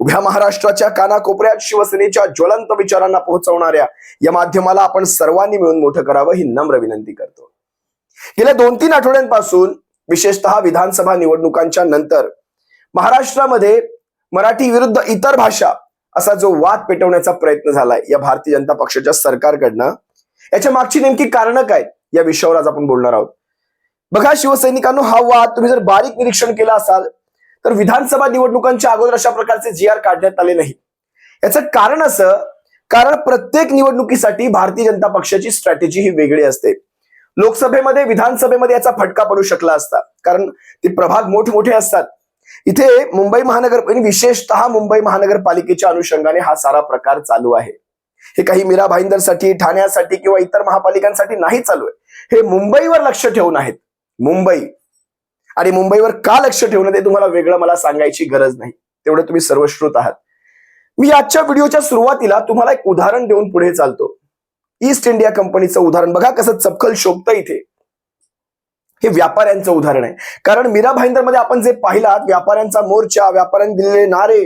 उभ्या महाराष्ट्राच्या कानाकोपऱ्यात शिवसेनेच्या ज्वलंत विचारांना पोहोचवणाऱ्या या माध्यमाला आपण सर्वांनी मिळून मोठं करावं ही नम्र विनंती करतो. गेल्या दोन तीन आठवड्यांपासून विशेषतः विधानसभा निवडणुकांच्या नंतर महाराष्ट्रामध्ये मराठी विरुद्ध इतर भाषा असा जो वाद पेटवण्याचा प्रयत्न झालाय या भारतीय जनता पक्षाच्या सरकारकडनं याच्या मागची नेमकी कारणं काय या विषयावर आज आपण बोलणार आहोत. बघा शिवसैनिकांनो हा वाद तुम्ही जर बारीक निरीक्षण केला असाल तर विधानसभा निवडणुकांच्या अगोदर अशा प्रकारचे जी आर काढण्यात आले नाही. याचं कारण असं कारण प्रत्येक निवडणुकीसाठी भारतीय जनता पक्षाची स्ट्रॅटेजी ही वेगळी असते. लोकसभेमध्ये विधानसभेमध्ये याचा फटका पडू शकला असता कारण ते प्रभाग मोठमोठे असतात. इथे मुंबई महानगर विशेषतः मुंबई महानगरपालिकेच्या अनुषंगाने हा सारा प्रकार चालू आहे. हे काही मीरा भाईंदरसाठी ठाण्यासाठी किंवा इतर महापालिकांसाठी नाही चालू आहे. हे मुंबईवर लक्ष ठेवून आहेत. मुंबई आणि मुंबईवर का लक्ष ठेवणं ते तुम्हाला वेगळं मला सांगायची गरज नाही. तेवढं तुम्ही सर्वश्रुत आहात. मी आजच्या व्हिडिओच्या सुरुवातीला तुम्हाला एक उदाहरण देऊन पुढे चालतो. ईस्ट इंडिया कंपनीचं उदाहरण. बघा कसं चपखल शोभतं इथे. हे व्यापाऱ्यांचं उदाहरण आहे. कारण मीरा भाईंदरमध्ये आपण जे पाहिलात व्यापाऱ्यांचा मोर्चा व्यापाऱ्यांनी दिलेले नारे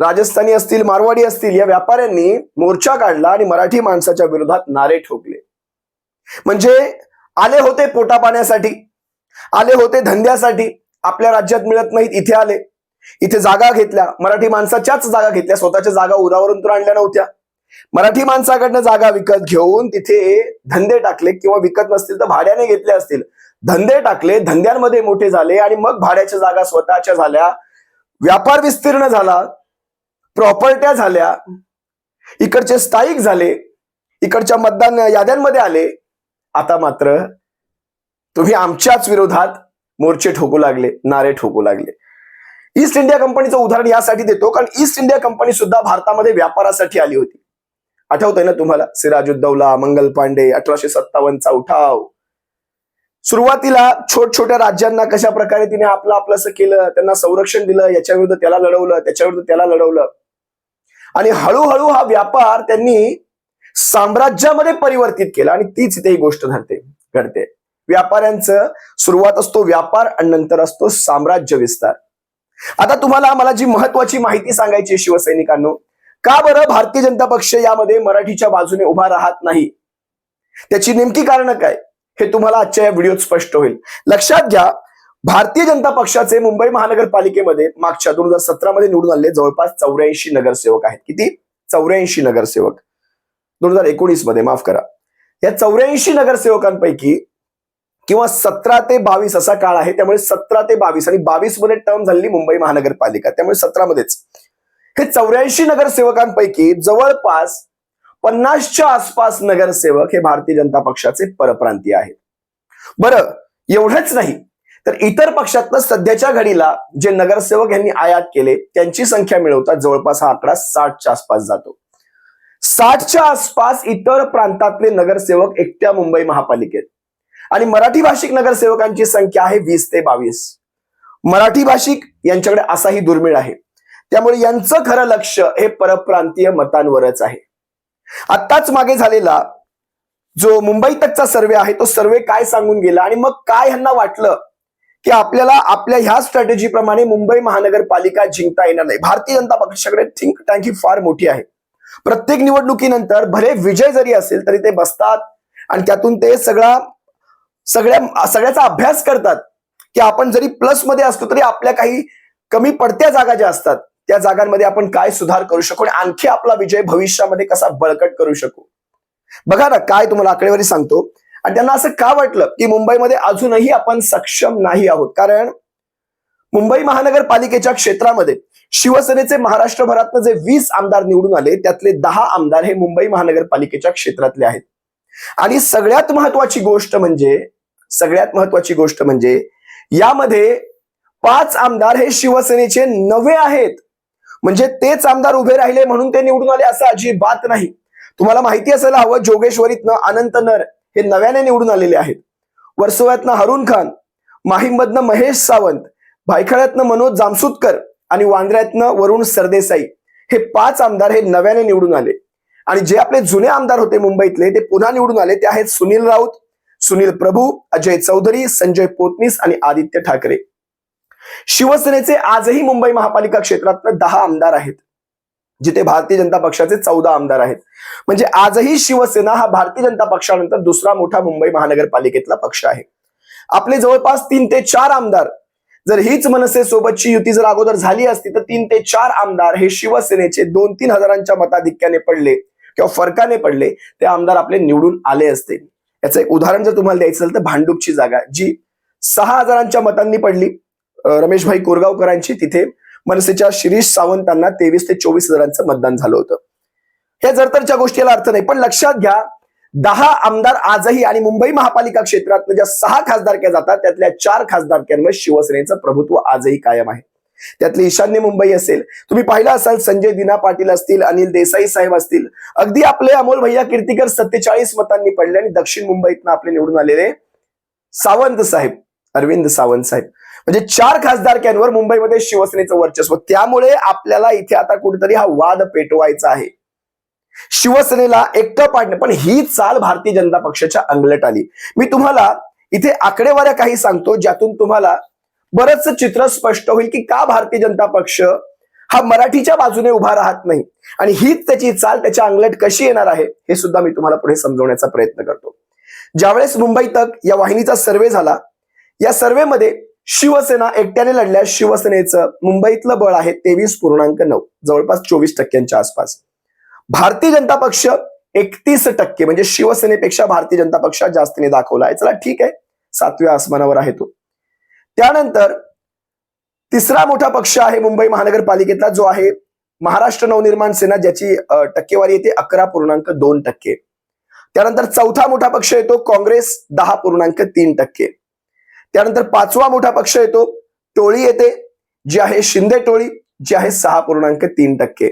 राजस्थानी असतील मारवाडी असतील या व्यापाऱ्यांनी मोर्चा काढला आणि मराठी माणसाच्या विरोधात नारे ठोकले. म्हणजे आले होते पोटा पाण्यासाठी आले होते धंद्यासाठी. आपल्या राज्यात मिळत नाहीत इथे आले. इथे जागा घेतल्या. मराठी माणसाच्याच जागा घेतल्या. स्वतःच्या जागा उरावरून तर आणल्या नव्हत्या. मराठी माणसाकडनं जागा विकत घेऊन तिथे धंदे टाकले किंवा विकत नसतील तर भाड्याने घेतले असतील. धंदे टाकले धंद्यांमध्ये मोठे झाले आणि मग भाड्याच्या जागा स्वतःच्या झाल्या. व्यापार विस्तीर्ण झाला. प्रॉपर्ट्या झाल्या. इकडचे स्थायिक झाले. इकडच्या मतदान याद्यांमध्ये आले. आता मात्र तुम्ही आमच्याच विरोधात मोर्चे ठोकू लागले नारे ठोकू लागले. ईस्ट इंडिया कंपनीचं उदाहरण यासाठी देतो कारण ईस्ट इंडिया कंपनी सुद्धा भारतामध्ये व्यापारासाठी आली होती. आठवतंय ना तुम्हाला? सिराजुद्दौला मंगल पांडे अठराशे सत्तावन्नचा उठाव. सुरुवातीला छोट छोट्या राज्यांना कशा प्रकारे तिने आपलं आपलंसं केलं त्यांना संरक्षण दिलं याच्या विरुद्ध त्याला लढवलं त्याच्या विरुद्ध त्याला लढवलं. आणि हळूहळू हा व्यापार त्यांनी साम्राज्यामध्ये परिवर्तित केला आणि तीच इथे ही गोष्ट धरते घडते. व्यापाऱ्यांचं सुरुवात असतो व्यापार आणि नंतर असतो साम्राज्य विस्तार. आता तुम्हाला मला जी महत्वाची माहिती सांगायची शिवसैनिकांनो का बरं भारतीय जनता पक्ष यामध्ये मराठीच्या बाजूने उभा राहत नाही? त्याची नेमकी कारण काय? हे तुम्हाला आजच्या या व्हिडिओत स्पष्ट होईल. लक्षात घ्या भारतीय जनता पक्षाचे मुंबई महानगरपालिकेमध्ये मागच्या दोन हजार सतरा मध्ये निवडून आलेले जवळपास चौऱ्याऐंशी नगरसेवक आहेत. किती? चौऱ्याऐंशी नगरसेवक. दोन हजार एकोणीसमध्ये माफ करा. या चौऱ्याऐंशी नगरसेवकांपैकी किंवा सतरा ते बावीस असा काळ आहे त्यामुळे सतरा ते बावीस आणि बावीसमध्ये टर्म झालेली मुंबई महानगरपालिका त्यामुळे सतरा मध्येच हे चौऱ्याऐंशी नगरसेवकांपैकी जवळपास पन्नासच्या आसपास नगरसेवक हे भारतीय जनता पक्षाचे परप्रांतीय आहेत. बरं एवढंच नाही तर इतर पक्षातनं सध्याच्या घडीला जे नगरसेवक यांनी आयात केले त्यांची संख्या मिळवतात जवळपास हा आकडा साठच्या आसपास जातो. साठच्या आसपास इतर प्रांतातले नगरसेवक एकट्या मुंबई महापालिकेत. आणि मराठी भाषिक नगरसेवकांची संख्या आहे वीस ते बावीस. मराठी भाषिक यांच्याकडे असाही दुर्मिळ आहे. त्यामुळे यांचं खरं लक्ष हे परप्रांतीय मतांवरच आहे. आत्ताच मागे झालेला जो मुंबई तकचा सर्वे आहे तो सर्वे काय सांगून गेला आणि मग काय ह्यांना वाटलं की आपल्याला आपल्या ह्या स्ट्रॅटेजी प्रमाणे मुंबई महानगरपालिका जिंकता येणार नाही. भारतीय जनता पक्षाकडे थिंक टँक ही फार मोठी आहे. प्रत्येक निवडणुकीनंतर भले विजय जरी असेल तरी ते बसतात आणि त्यातून ते सगळा सगळ्या सगळ्याचा अभ्यास करतात. की आपण जरी प्लसमध्ये असतो तरी आपल्या काही कमी पडत्या जागा ज्या असतात त्या जागांमध्ये आपण काय सुधार करू शकू आणि आणखी आपला विजय भविष्यामध्ये कसा बळकट करू शकू? बघा ना काय तुम्हाला आकडेवारी सांगतो. आणि त्यांना असं का वाटलं की मुंबईमध्ये अजूनही आपण सक्षम नाही आहोत? कारण मुंबई महानगरपालिकेच्या क्षेत्रामध्ये शिवसेनेचे महाराष्ट्रभरातनं जे वीस आमदार निवडून आले त्यातले दहा आमदार हे मुंबई महानगरपालिकेच्या क्षेत्रातले आहेत. आणि सगळ्यात महत्वाची गोष्ट म्हणजे सगळ्यात महत्वाची गोष्ट म्हणजे यामध्ये पाच आमदार हे शिवसेनेचे नवे आहेत. म्हणजे तेच आमदार उभे राहिले म्हणून ते निवडून आले असं अजिबात नाही. तुम्हाला माहिती असायला हवं जोगेश्वरीतनं अनंत नर हे नव्याने निवडून आलेले आहेत. वर्सोव्यातनं हरुण खान माहीममधनं महेश सावंत भायखळ्यातनं मनोज जामसुतकर आणि वांद्र्यातनं वरुण सरदेसाई हे पाच आमदार हे नव्याने निवडून आले. आणि जे आपले जुने आमदार होते मुंबईतले ते पुन्हा निवडून आले. ते आहेत सुनील राऊत सुनील प्रभू अजय चौधरी संजय पोतनीस आणि आदित्य ठाकरे. शिवसेनेचे आजही मुंबई महापालिका क्षेत्रात दहा आमदार आहेत जिथे भारतीय जनता पक्षाचे चौदा आमदार आहेत. म्हणजे आजही शिवसेना हा भारतीय जनता पक्षानंतर दुसरा मोठा मुंबई महानगरपालिकेतला पक्ष आहे. आपले जवळपास तीन ते चार आमदार जर हीच मनसे सोबतची युती जर अगोदर झाली असती तर तीन ते चार आमदार हे शिवसेनेचे दोन तीन हजारांच्या मताधिक्याने पडले. किंवा फरकाने पडले ते आमदार आपले निवडून आले असते. याचं एक उदाहरण जर तुम्हाला द्यायचं असेल तर भांडूपची जागा जी सहा हजारांच्या मतांनी पडली रमेशभाई कोरगावकरांची. तिथे मनसेच्या शिरीष सावंतांना तेवीस ते चोवीस हजारांचं मतदान झालं होतं. हे जरतरच्या गोष्टीला अर्थ नाही पण लक्षात घ्या दहा आमदार आजही आणि मुंबई महापालिका क्षेत्रात ज्या सहा खासदारक्या जातात त्यातल्या चार खासदारक्यांवर शिवसेनेचं प्रभुत्व आजही कायम आहे. त्यातली ईशान्य मुंबई असेल. तुम्ही पाहिलं असाल संजय दिना पाटील असतील अनिल देसाई साहेब असतील. अगदी आपले अमोल भैया कीर्तीकर सत्तेचाळीस मतांनी पडले आणि दक्षिण मुंबईतनं आपले निवडून आलेले सावंत साहेब अरविंद सावंत साहेब. म्हणजे चार खासदारक्यांवर मुंबईमध्ये शिवसेनेचं वर्चस्व. त्यामुळे आपल्याला इथे आता कुठेतरी हा वाद पेटवायचा आहे. शिवसेनेला एकटं पाडणं पण ही चाल भारतीय जनता पक्षाच्या अंगलट आली. मी तुम्हाला इथे आकडेवाऱ्या काही सांगतो ज्यातून तुम्हाला बरंच चित्र स्पष्ट होईल की का भारतीय जनता पक्ष हा मराठीच्या बाजूने उभा राहत नाही? आणि हीच त्याची चाल त्याच्या अंगलट कशी येणार आहे हे सुद्धा मी तुम्हाला पुढे समजवण्याचा प्रयत्न करतो. ज्यावेळेस मुंबई तक या वाहिनीचा सर्वे झाला या सर्वेमध्ये शिवसेना एकट्याने लढल्यास शिवसेनेचं मुंबईतलं बळ आहे तेवीस पूर्णांक नऊ जवळपास चोवीस टक्क्यांच्या आसपास. भारतीय जनता पक्ष एकतीस टक्के म्हणजे शिवसेनेपेक्षा भारतीय जनता पक्षात जास्तीने दाखवला आहे. चला ठीक आहे सातव्या आसमानावर आहे तो. त्यानंतर तिसरा मोठा पक्ष आहे मुंबई महानगरपालिकेतला जो आहे महाराष्ट्र नवनिर्माण सेना ज्याची टक्केवारी येते अकरा पूर्णांक दोन टक्के. त्यानंतर चौथा मोठा पक्ष येतो काँग्रेस दहा पूर्णांक तीन टक्के. त्यानंतर पाचवा मोठा पक्ष येतो टोळी येते जी आहे शिंदे टोळी जी आहे सहा पूर्णांक तीन टक्के.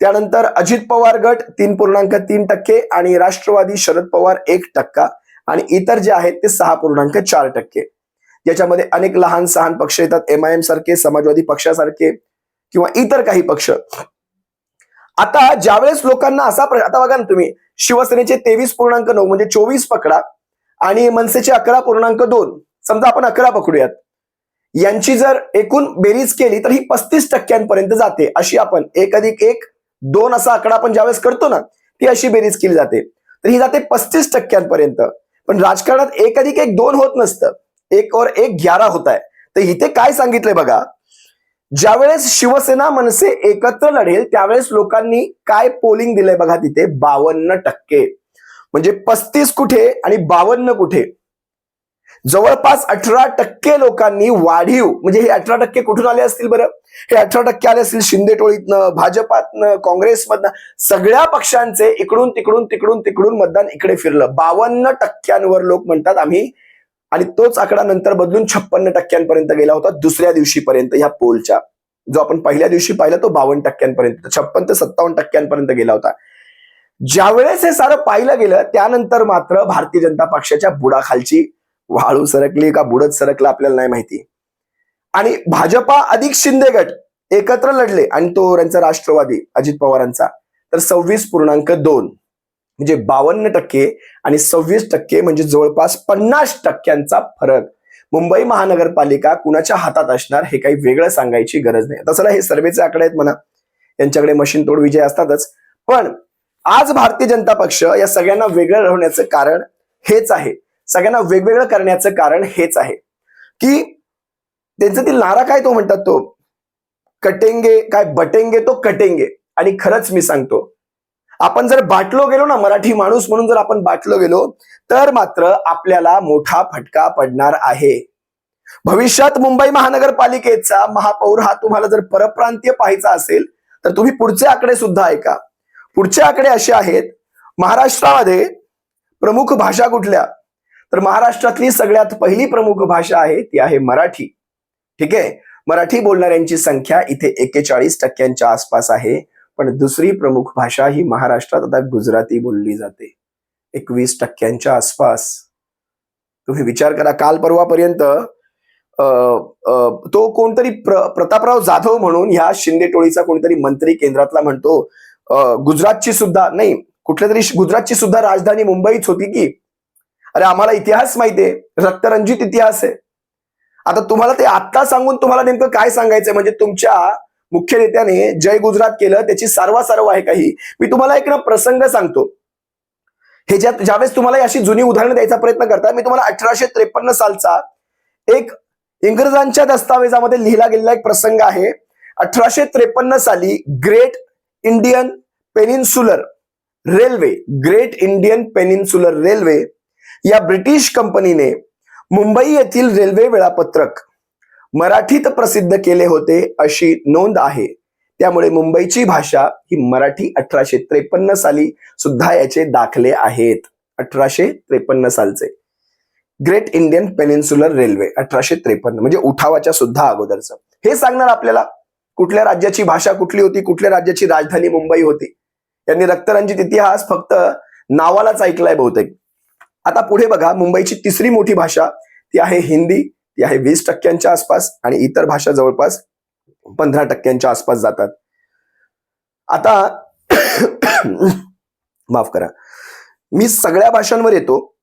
त्यानंतर अजित पवार गट तीन पूर्णांक तीन टक्के आणि राष्ट्रवादी शरद पवार एक टक्का आणि इतर जे आहेत ते सहा पूर्णांक चार टक्के. याच्यामध्ये अनेक लहान सहान पक्ष येतात. एम आय एम सारखे समाजवादी पक्षासारखे किंवा इतर काही पक्ष. आता ज्यावेळेस लोकांना असा प्रश्न आता बघा ना तुम्ही शिवसेनेचे तेवीस पूर्णांक नऊ म्हणजे चोवीस पकडा आणि मनसेचे अकरा पूर्णांक दोन. समजा आपण अकरा पकडूयात. यांची जर एकूण बेरीज केली तर ही पस्तीस टक्क्यांपर्यंत जाते. अशी आपण एक अधिक एक दोन असा आकडा आपण ज्यावेळेस करतो ना ती अशी बेरीज केली जाते. तर ही जाते पस्तीस टक्क्यांपर्यंत. पण राजकारणात एक अधिक एक दोन होत नसतं. एक और एक ग्यारा होत आहे तर इथे काय सांगितलंय बघा? ज्यावेळेस शिवसेना मनसे एकत्र लढेल त्यावेळेस लोकांनी काय पोलिंग दिलंय बघा तिथे? बावन्न टक्के. म्हणजे पस्तीस कुठे आणि बावन्न कुठे? जवळपास अठरा टक्के लोकांनी वाढीव म्हणजे हे अठरा टक्के कुठून आले असतील बरं? हे अठरा टक्के आले असतील शिंदे टोळीतनं भाजपातनं काँग्रेसमधनं. सगळ्या पक्षांचे इकडून तिकडून तिकडून तिकडून मतदान इकडे फिरलं. बावन्न टक्क्यांवर लोक म्हणतात आम्ही आणि तोच आकडा नंतर बदलून छप्पन्न टक्क्यांपर्यंत गेला होता दुसऱ्या दिवशीपर्यंत ह्या पोलच्या. जो आपण पहिल्या दिवशी पाहिला तो बावन्न टक्क्यांपर्यंत छप्पन ते सत्तावन्न टक्क्यांपर्यंत गेला होता. ज्यावेळेस हे सारं पाहिलं गेलं त्यानंतर मात्र भारतीय जनता पक्षाच्या बुडाखालची वाळू सरकली का बुडत सरकला आपल्याला नाही माहिती. आणि भाजपा अधिक शिंदे गट एकत्र लढले आणि तो त्यांचा राष्ट्रवादी अजित पवारांचा. तर सव्वीस पूर्णांक दोन. म्हणजे बावन्न टक्के आणि सव्वीस टक्के म्हणजे जवळपास पन्नास टक्क्यांचा फरक. मुंबई महानगरपालिका कुणाच्या हातात असणार हे काही वेगळं सांगायची गरज नाही. तसं हे सर्वेचे आकडे आहेत म्हणा. यांच्याकडे मशीन तोड विजय असतातच. पण आज भारतीय जनता पक्ष या सगळ्यांना वेगळं होण्याचं कारण हेच आहे. सगळ्यांना वेगवेगळं करण्याचं कारण हेच आहे. की त्यांचा ती नारा काय तो म्हणतात तो? कटेंगे काय बटेंगे तो कटेंगे. आणि खरंच मी सांगतो आपण जर बाटलो गेलो ना मराठी माणूस म्हणून जर आपण बाटलो गेलो तर मात्र आपल्याला मोठा फटका पडणार आहे. भविष्यात मुंबई महानगरपालिकेचा महापौर हा तुम्हाला जर परप्रांतीय पाहायचा असेल तर तुम्ही पुढचे आकडे सुद्धा ऐका. पुढचे आकडे असे आहेत महाराष्ट्रामध्ये प्रमुख भाषा कुठल्या? तर महाराष्ट्रातली सगळ्यात पहिली प्रमुख भाषा आहे ती आहे मराठी. ठीक आहे? मराठी बोलणाऱ्यांची संख्या इथे एक्केचाळीस टक्क्यांच्या आसपास आहे. पण दुसरी प्रमुख भाषा ही महाराष्ट्रात आता गुजराती बोलली जाते. एकवीस टक्क्यांच्या आसपास. तुम्ही विचार करा काल परवापर्यंत अ, तो कोणतरी प्र, प्रतापराव जाधव म्हणून ह्या शिंदे टोळीचा कोणतरी मंत्री केंद्रातला म्हणतो गुजरातची सुद्धा नाही कुठल्या तरी गुजरातची सुद्धा राजधानी मुंबईच होती की? अरे आम्हाला इतिहास माहितीये रक्तरंजित इतिहास आहे. आता तुम्हाला ते आत्ता सांगून तुम्हाला नेमकं काय सांगायचंय? म्हणजे तुमच्या मुख्य नेत्याने जय गुजरात केलं त्याची सारवासारव आहे काही. मी तुम्हाला एक ना प्रसंग सांगतो. हे ज्या ज्यावेळेस तुम्हाला अशी जुनी उदाहरणं द्यायचा प्रयत्न करता मी तुम्हाला अठराशे त्रेपन्न सालचा एक इंग्रजांच्या दस्तावेजामध्ये लिहिला गेलेला एक प्रसंग आहे. अठराशे त्रेपन्न साली great Indian peninsular railway great Indian peninsular railway या ब्रिटिश कंपनीने मुंबई येथील रेल्वे वेळापत्रक मराठीत प्रसिद्ध केले होते अशी नोंद आहे. त्यामुळे मुंबईची भाषा ही मराठी अठराशे त्रेपन्न साली सुद्धा याचे दाखले आहेत. अठराशे त्रेपन्न सालचे. ग्रेट इंडियन पेनिन्सुलर रेल्वे अठराशे त्रेपन्न म्हणजे उठावाच्या सुद्धा अगोदरचं. हे सांगणार आपल्याला कुठल्या राज्याची भाषा कुठली होती कुठल्या राज्याची राजधानी मुंबई होती? यांनी रक्तरंजित इतिहास फक्त नावालाच ऐकलाय बहुतेक. आता पुढे बघा मुंबईची तिसरी मोठी भाषा ती आहे हिंदी. ती आहे वीस टक्क्यांच्या आसपास आणि इतर भाषा जवळपास पंधरा टक्क्यांच्या आसपास जातात. आता माफ करा. मी सगळ्या भाषांवर येतो.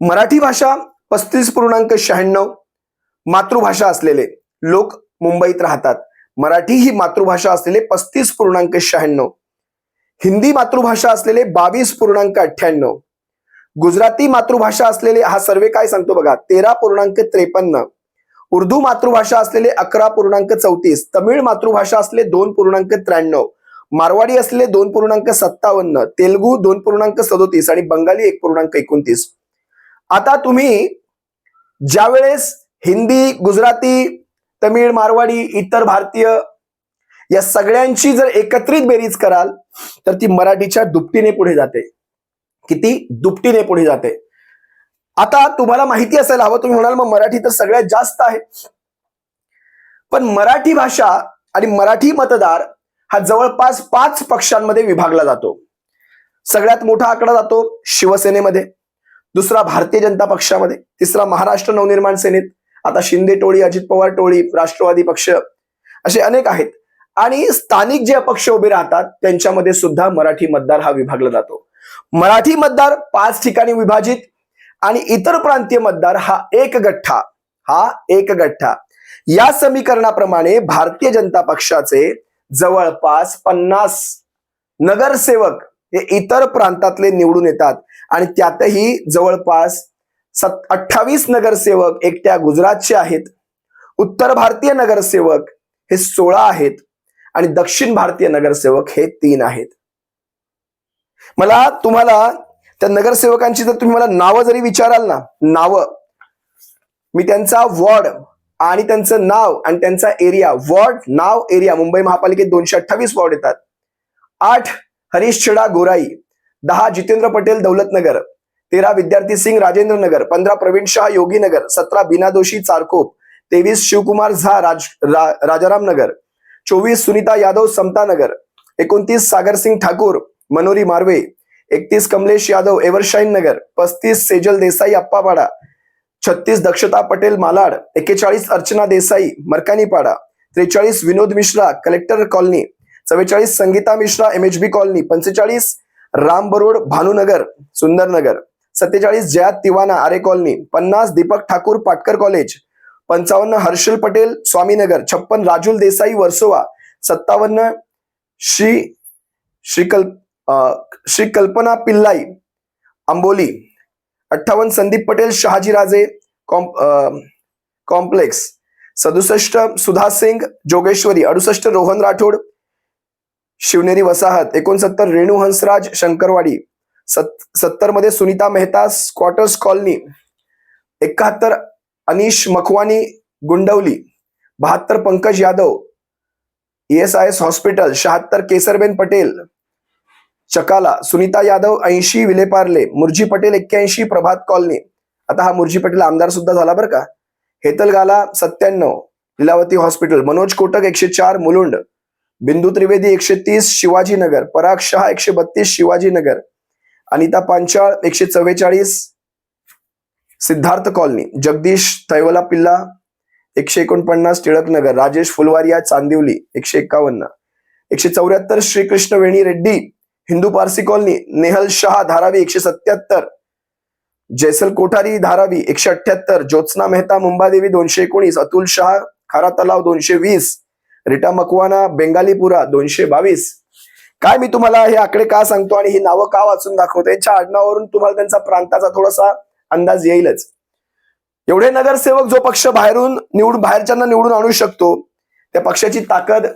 मराठी भाषा पस्तीस पूर्णांक शहाण्णव मातृभाषा असलेले लोक मुंबईत राहतात. मराठी ही मातृभाषा असलेले पस्तीस पूर्णांक शहाण्णव. हिंदी मातृभाषा असलेले बावीस पूर्णांक अठ्ठ्याण्णव. गुजराती मातृभाषा असलेले हा सर्वे काय सांगतो बघा? तेरा पूर्णांक त्रेपन्न. उर्दू मातृभाषा असलेले अकरा पूर्णांक चौतीस. तमिळ मातृभाषा असले दोन पूर्णांक त्र्याण्णव. मारवाडी असलेले दोन पूर्णांक सत्तावन्न. तेलगू दोन पूर्णांक सदोतीस आणि बंगाली एक पूर्णांक एकोणतीस. आता तुम्ही ज्या वेळेस हिंदी गुजराती तमिळ मारवाडी इतर भारतीय या सगळ्यांची जर एकत्रित बेरीज कराल तर ती मराठीच्या दुपटीने पुढे जाते. किती दुपटीने पुढे जाते. आता तुम्हाला माहिती असायला हवं तुम्ही म्हणाल मग मराठी तर सगळ्यात जास्त आहे. पण मराठी भाषा आणि मराठी मतदार हा जवळपास पाच पक्षांमध्ये विभागला जातो. सगळ्यात मोठा आकडा जातो शिवसेनेमध्ये दुसरा भारतीय जनता पक्षामध्ये तिसरा महाराष्ट्र नवनिर्माण सेनेत आता शिंदे टोळी अजित पवार टोळी राष्ट्रवादी पक्ष असे अनेक आहेत. आणि स्थानिक जे अपक्ष उभे राहतात त्यांच्यामध्ये सुद्धा मराठी मतदार हा विभागला जातो. मराठी मतदार पाच ठिकाणी विभाजित आणि इतर प्रांतीय मतदार हा एक गठ्ठा हा एक गठ्ठा. या समीकरणाप्रमाणे भारतीय जनता पक्षाचे जवळपास पन्नास नगरसेवक हे इतर प्रांतातले निवडून येतात आणि त्यातही जवळपास सत अठ्ठावीस नगरसेवक एकट्या गुजरातचे आहेत. उत्तर भारतीय नगरसेवक हे सोळा आहेत आणि दक्षिण भारतीय नगरसेवक हे तीन आहेत. मला तुम्हाला त्या नगरसेवकांची जर तुम्ही मला नावं जरी विचाराल ना नावं मी त्यांचा वॉर्ड आणि त्यांचं नाव आणि त्यांचा एरिया वॉर्ड नाव एरिया मुंबई महापालिकेत दोनशे अठ्ठावीस वॉर्ड येतात. आठ हरीश छेडा गोराई दहा जितेंद्र पटेल दौलतनगर तेरा विद्यार्थी सिंग राजेंद्र नगर पंधरा प्रवीण शाह योगीनगर सतरा बिना दोषी चारकोप तेवीस शिवकुमार झा राज रा, राजाराम नगर चोवीस सुनीता यादव समतानगर एकोणतीस सागरसिंग ठाकूर मनोरी मार्वे एकतीस कमलेश यादव एव्हरशाईन नगर पस्तीस सेजल देसाई अप्पापाडा छत्तीस दक्षता पटेल मालाड एक्केचाळीस अर्चना देसाई मरकानीपाडा त्रेचाळीस विनोद मिश्रा कलेक्टर कॉलनी चव्वेचाळीस Sangeeta Mishra M H B colony पंचेचाळीस राम बरोड भानुनगर सुंदरनगर सत्तेचाळीस जयात तिवाना आरे कॉलनी पन्नास दीपक ठाकूर पाटकर कॉलेज पंचावन्न हर्षल पटेल स्वामीनगर छप्पन राजुल देसाई वर्सोवा सत्तावन्न श्री श्रीकल्प श्री कल्पना पिल्लाई आंबोली अठ्ठावन्न संदीप पटेल शहाजीराजे कॉम्प कॉम्प्लेक्स सदुसष्ट सुधा सिंग जोगेश्वरी अडुसष्ट रोहन राठोड शिवनेरी वसाहत एकोणसत्तर रेणू हंसराज शंकरवाडी सत सत्तरमध्ये सुनीता मेहता स्क्वॉटर्स कॉलनी एकाहत्तर अनिश मखवानी गुंडवली बहात्तर Pankaj Yadav S I S hospital शहात्तर केसरबेन पटेल चकाला सुनीता यादव ऐंशी विलेपार्ले मुरजी पटेल एक्क्याऐंशी प्रभात कॉलनी. आता हा मुरजी पटेल आमदार सुद्धा झाला बरं का? हेतलगाला सत्त्याण्णव लीलावती हॉस्पिटल मनोज कोटक एकशे चार मुलुंड. बिंदू त्रिवेदी एकशे तीस शिवाजीनगर पराग शहा एकशे बत्तीस शिवाजीनगर. अनिता पांचाळ एकशे चव्वेचाळीस सिद्धार्थ कॉलनी. जगदीश थैवला पिल्ला एकशे एकोणपन्नास टिळकनगर राजेश फुलवारिया चांदिवली एकशे एक्कावन्न एकशे चौऱ्याहत्तर श्रीकृष्ण वेणी रेड्डी हिंदू पारसी कॉलनी नेहल शहा धारावी एकशे सत्याहत्तर जैसल कोठारी धारावी एकशे अठ्याहत्तर ज्योत्स्ना मेहता मुंबादेवी दोनशे एकोणीस अतुल शहा खारा तलाव दोनशे वीस रिटा मकवाना बेंगालीपुरा दोनशे बावीस. काय मी तुम्हाला हे आकडे का सांगतो आणि ही नावं का वाचून दाखवतो याच्या आडनावरून तुम्हाला त्यांचा प्रांताचा थोडासा अंदाज येईलच. एवढे नगरसेवक जो पक्ष बाहेरून निवडून बाहेरच्यांना निवडून आणू शकतो त्या पक्षाची ताकद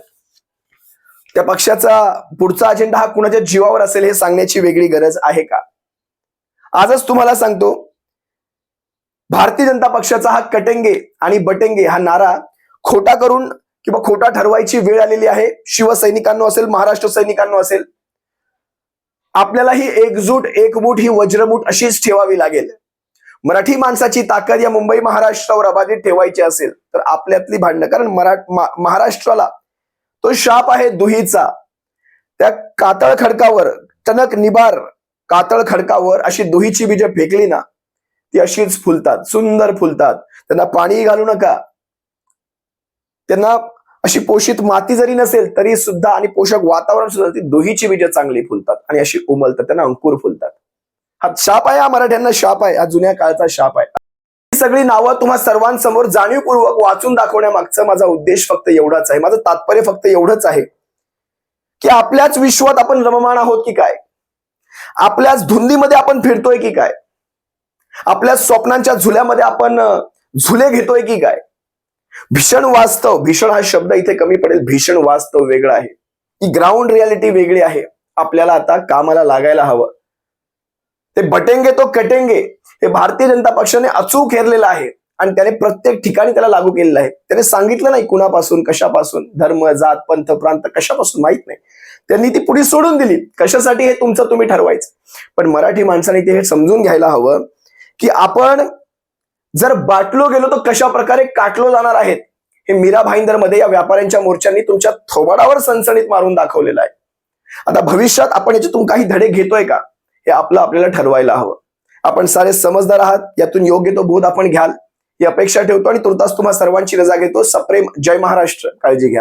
त्या पक्षाचा पुढचा अजेंडा हा कुणाच्या जीवावर असेल हे सांगण्याची वेगळी गरज आहे का? आजच तुम्हाला सांगतो भारतीय जनता पक्षाचा हा कटेंगे आणि बटेंगे हा नारा खोटा करून किंवा खोटा ठरवायची वेळ आलेली आहे. शिवसैनिकांनो असेल महाराष्ट्र सैनिकांनो असेल आपल्याला ही एकजूट एकमूठ ही वज्रमूठ अशीच ठेवावी लागेल. मराठी माणसाची ताकद या मुंबई महाराष्ट्रावर अबाधित ठेवायची असेल तर आपल्यातली भांडणं. कारण मरा मा- महाराष्ट्राला तो शाप आहे दुहीचा. त्या कातळ खडकावर टनक निबार कातळ खडकावर अशी दुहीची बीज फेकली ना ती अशीच फुलतात सुंदर फुलतात. त्यांना पाणी घालू नका. त्यांना अशी पोषित माती जरी नसेल तरी सुद्धा आणि पोषक वातावरण सुद्धा ती दुहीची बीज चांगली फुलतात आणि अशी उमलतात त्यांना अंकुर फुलतात. हा शाप आहे हा मराठ्यांना शाप आहे हा जुन्या काळचा शाप आहे. सगळी नावं तुम्हा सर्वांसमोर जाणीवपूर्वक वाचून दाखवण्यामागचा माझा उद्देश फक्त एवढाच आहे. माझं तात्पर्य फक्त एवढंच आहे की आपल्याच विश्वात आपण रममाण आहोत की काय? आपल्याच धुंदीमध्ये आपण फिरतोय की काय? आपल्या स्वप्नांच्या झुल्यामध्ये आपण झुले घेतोय की काय? भीषण वास्तव भीषण हा शब्द इथे कमी पडेल भीषण वास्तव वेगळा आहे. की ग्राउंड रियालिटी वेगळी आहे. आपल्याला आता कामाला लागायला हवं. ते बटेंगे तो कटेंगे. हे भारतीय जनता पक्षाने अचूक हेरलेलं आहे. आणि त्याने प्रत्येक ठिकाणी त्याला लागू केलेलं आहे. त्याने सांगितलं नाही कुणापासून कशापासून धर्म जात पंथ प्रांत कशापासून माहीत नाही. त्यांनी ती पुढे सोडून दिली. कशासाठी हे तुमचं तुम्ही ठरवायचं? पण मराठी माणसाने ते हे समजून घ्यायला हवं की आपण जर बाटलो गेलो तर कशा प्रकारे काटलो जाणार आहेत? हे मीरा भाईंदरमध्ये या व्यापाऱ्यांच्या मोर्चांनी तुमच्या थोबाडावर सणसणीत मारून दाखवलेलं आहे. आता भविष्यात आपण याच्यातून काही धडे घेतोय का? हे आपलं आपल्याला ठरवायला हवं. आपण सारे समजदार आहात. यातून योग्य तो बोध आपण घ्याल. ही अपेक्षा ठेवतो आणि तुर्तास तुम्हा सर्वांची रजा घेतो. सप्रेम जय महाराष्ट्र. काळजी घ्या.